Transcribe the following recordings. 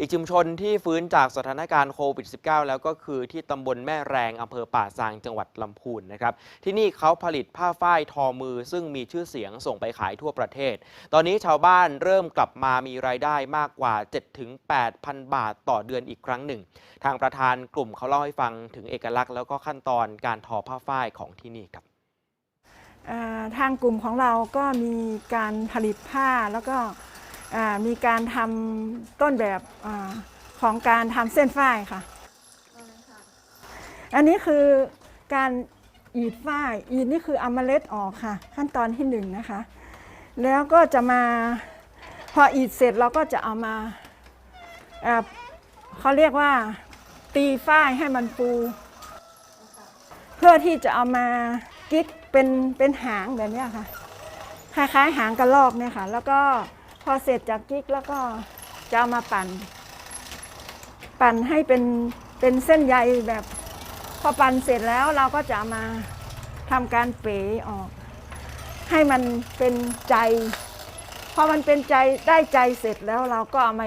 อีกชุมชนที่ฟื้นจากสถานการณ์โควิด -19 แล้วก็คือที่ตำบลแม่แรงอำเภอป่าซางจังหวัดลำพูนนะครับ ที่นี่เขาผลิตผ้าฝ้ายทอมือ ซึ่งมีชื่อเสียงส่งไปขายทั่วประเทศ ตอนนี้ชาวบ้านเริ่มกลับมามีรายได้มากกว่า 7-8,000 บาทต่อเดือนอีกครั้งหนึ่ง ทางประธานกลุ่มเขาเล่าให้ฟังถึงเอกลักษณ์แล้วก็ขั้นตอนการทอผ้าฝ้ายของที่นี่ครับทางกลุ่มของเราก็มีการผลิตผ้าแล้วก็ มีการทำต้นแบบอาของการทำเส้นฝ้ายค่ะ อันนี้คือการอีดฝ้ายอีดนี่คือเอาเมล็ดออกค่ะ ขั้นตอนที่หนึ่งนะคะ แล้วก็จะมาพออีดเสร็จเราก็จะเอามาอ่าเขาเรียกว่าตีฝ้ายให้มันฟูเพื่อที่จะเอามากิ๊กเป็นเป็นหางแบบเนี้ยค่ะคล้ายๆหางกระรอกเนี่ยค่ะ แล้วก็ พอเสร็จจากกิ๊กแล้วก็จะามาปั่น ปั่นให้เป็นเป็นเส้นใยแบบ พอปั่นเสร็จแล้วเราก็จะมาทำการเป๋ออก ให้มันเป็นใจ พอมันเป็นใจได้ใจเสร็จแล้วเราก็เอามา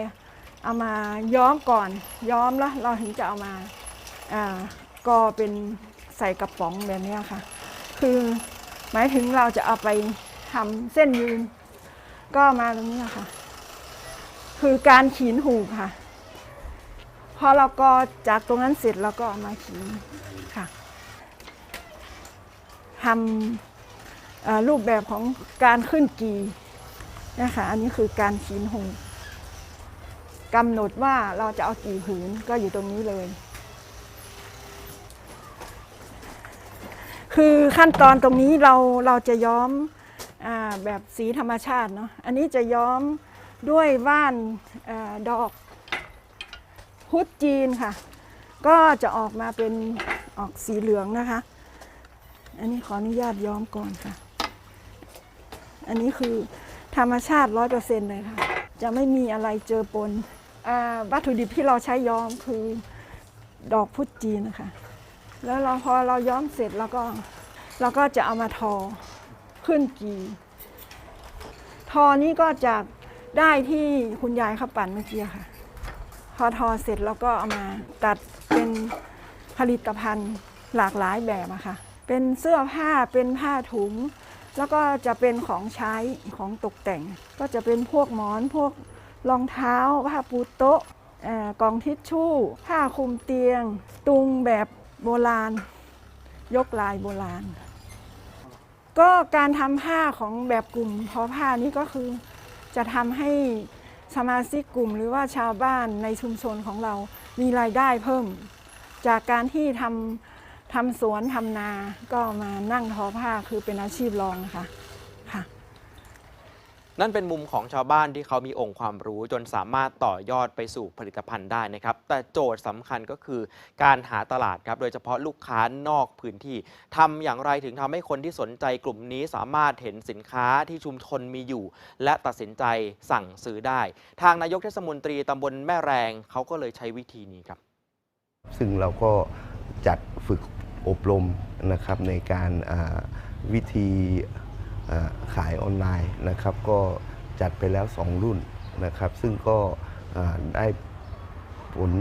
เอามาย้อมก่อน ย้อมแล้วเราถึงจะเอามาอ่ากอเป็นใส่กระป๋องแบบนี้ค่ะ คือหมายถึงเราจะเอาไปทำเส้นยืน ก็มาตรงนี้ค่ะ คือการขีนหูค่ะ พอเราก็จากตรงนั้นเสร็จเราก็เอามาขีนค่ะทำรูปแบบของการขึ้นกีนะคะอันนี้คือการขีนหูกำหนดว่าเราจะเอากี่ผืนก็อยู่ตรงนี้เลย คือขั้นตอนตรงนี้เราเราจะย้อม แบบสีธรรมชาติเนาะอันนี้จะย้อมด้วยว่านอดอกพุดจีนค่ะ ก็จะออกมาเป็นออกสีเหลืองนะคะ อันนี้ขออนุญาตย้อมก่อนค่ะ อันนี้คือธรรมชาติร้อยเปอร์เซ็นต์เลยค่ะ จะไม่มีอะไรเจอปนอวัตถุดิบที่เราใช้ย้อมคือดอกพุดจีนนะคะ แล้วเราพอเราย้อมเสร็จแล้วก็เราก็จะเอามาทอขึ้นกี ทอนี้ก็จากได้ที่คุณยายเขาปั่นเมื่อกี้ค่ะ พอทอเสร็จแล้วก็เอามาตัดเป็นผลิตภัณฑ์หลากหลายแบบอะค่ะ เป็นเสื้อผ้าเป็นผ้าถุง แล้วก็จะเป็นของใช้ของตกแต่ง ก็จะเป็นพวกหมอนพวกรองเท้าผ้าปูโต๊ะกล่องทิชชู่ ผ้าคลุมเตียง ตุงแบบโบราณ ยกลายโบราณ ก็การทำผ้าของแบบกลุ่มทอผ้านี้ก็คือจะทำให้สมาชิกกลุ่มหรือว่าชาวบ้านในชุมชนของเรามีรายได้เพิ่ม จากการที่ทำทำสวนทำนาก็มานั่งทอผ้าคือเป็นอาชีพรองนะคะค่ะ นั่นเป็นมุมของชาวบ้านที่เขามีองค์ความรู้จนสามารถต่อยอดไปสู่ผลิตภัณฑ์ได้นะครับ แต่โจทย์สำคัญก็คือการหาตลาดครับ โดยเฉพาะลูกค้านอกพื้นที่ทำอย่างไรถึงทำให้คนที่สนใจกลุ่มนี้สามารถเห็นสินค้าที่ชุมชนมีอยู่ และตัดสินใจสั่งซื้อได้ ทางนายกเทศมนตรีตำบลแม่แรงเขาก็เลยใช้วิธีนี้ครับ ซึ่งเราก็จัดฝึกอบรมนะครับในการวิธี ขายออนไลน์นะครับก็จัดไปแล้ว 2 รุ่นนะครับ ซึ่งก็ได้ผล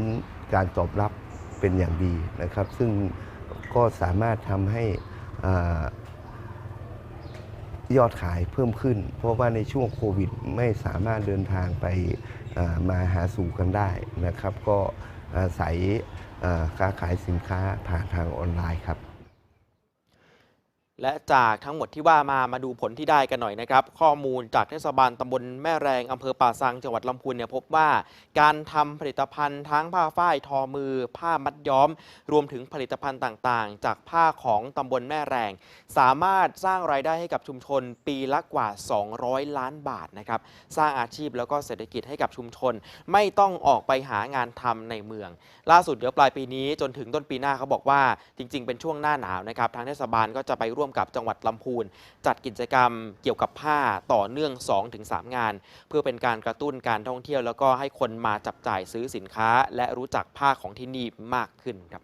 การตอบรับเป็นอย่างดีนะครับ ซึ่งก็สามารถทำให้อยอดขายเพิ่มขึ้น เพราะว่าในช่วงโควิดไม่สามารถเดินทางไปมาหาสู่กันได้นะครับ ก็อาศัยอ่าค้าขายสินค้าผ่านทางออนไลน์ครับ และจากทั้งหมดที่ว่ามามาดูผลที่ได้กันหน่อยนะครับ ข้อมูลจากเทศบาลตำบลแม่แรงอำเภอป่าซังจังหวัดลำพูนเนี่ยพบว่า การทำผลิตภัณฑ์ทั้งผ้าฝ้ายทอมือ ผ้ามัดย้อม รวมถึงผลิตภัณฑ์ต่างๆ จากผ้าของตำบลแม่แรง สามารถสร้างรายได้ให้กับชุมชนปีละกว่า 200 ล้านบาทนะครับสร้างอาชีพแล้วก็เศรษฐกิจให้กับชุมชน ไม่ต้องออกไปหางานทำในเมือง ล่าสุดเดี๋ยวปลายปีนี้จนถึงต้นปีหน้าเขาบอกว่าจริง ๆ เป็นช่วงหน้าหนาวนะครับทางเทศบาลก็จะไปร่วมกับจังหวัดลำพูน จัดกิจกรรมเกี่ยวกับผ้าต่อเนื่อง 2-3 งาน เพื่อเป็นการกระตุ้นการท่องเที่ยว แล้วก็ให้คนมาจับจ่ายซื้อสินค้า และรู้จักผ้าของที่นี่มากขึ้นครับ